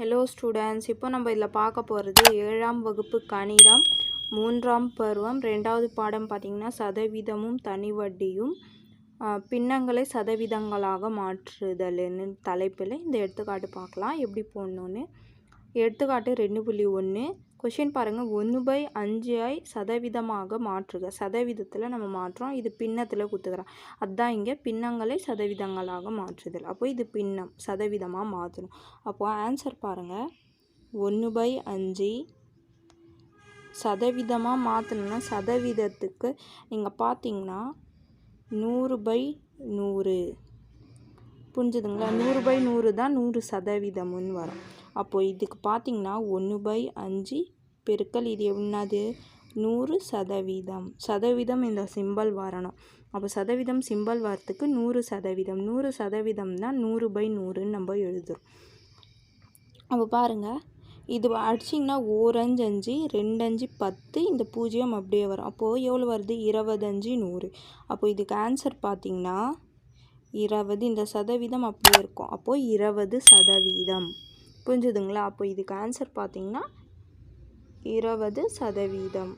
Hello students இப்போ நம்ம இதில் பார்க்க போகிறது ஏழாம் வகுப்பு கணிதம் மூன்றாம் பருவம் ரெண்டாவது பாடம் பார்த்திங்கன்னா சதவீதமும் தனி வட்டியும் பின்னங்களை சதவீதங்களாக மாற்றுதல்னு தலைப்பில் இந்த எடுத்துக்காட்டு பார்க்கலாம். எப்படி போடணுன்னு எடுத்துக்காட்டு ரெண்டு புள்ளி ஒன்று. கொஷின் பாருங்கள் ஒன்று பை அஞ்சு ஐ சதவீதமாக மாற்றுக. சதவீதத்தில் நம்ம மாற்றுறோம் இது பின்னத்தில் குத்துக்கிறோம் அதுதான் இங்கே பின்னங்களை சதவீதங்களாக மாற்றுதல். அப்போ இது பின்னம் சதவீதமாக மாற்றணும். அப்போது ஆன்சர் பாருங்கள் ஒன்று பை அஞ்சு சதவீதமாக மாற்றணும்னா சதவீதத்துக்கு நீங்கள் பார்த்தீங்கன்னா நூறு பை நூறு. புரிஞ்சுதுங்களா? நூறு பை நூறு தான் நூறு சதவீதம்னு வரும். அப்போது இதுக்கு பார்த்தீங்கன்னா ஒன்று பை அஞ்சு பெருக்கல் இது என்னது? நூறு சதவீதம். சதவீதம் இந்த சிம்பல் வரணும். அப்போ சதவீதம் சிம்பல் வரத்துக்கு நூறு சதவீதம். நூறு சதவீதம் தான் நூறு பை நூறுன்னு நம்ம எழுதுறோம். அப்போ பாருங்கள் இது அடிச்சிங்கன்னா ஓரஞ்சு அஞ்சு ரெண்டஞ்சு பத்து இந்த பூஜ்ஜியம் அப்படியே வரும். அப்போது எவ்வளோ வருது? இருபதஞ்சு நூறு. அப்போ இதுக்கு ஆன்சர் பார்த்தீங்கன்னா இருபது இந்த சதவீதம் அப்படியே இருக்கும். அப்போது இருபது சதவீதம். புரிஞ்சுதுங்களா? அப்போ இதுக்கு ஆன்சர் பார்த்திங்கன்னா இருபது சதவீதம்.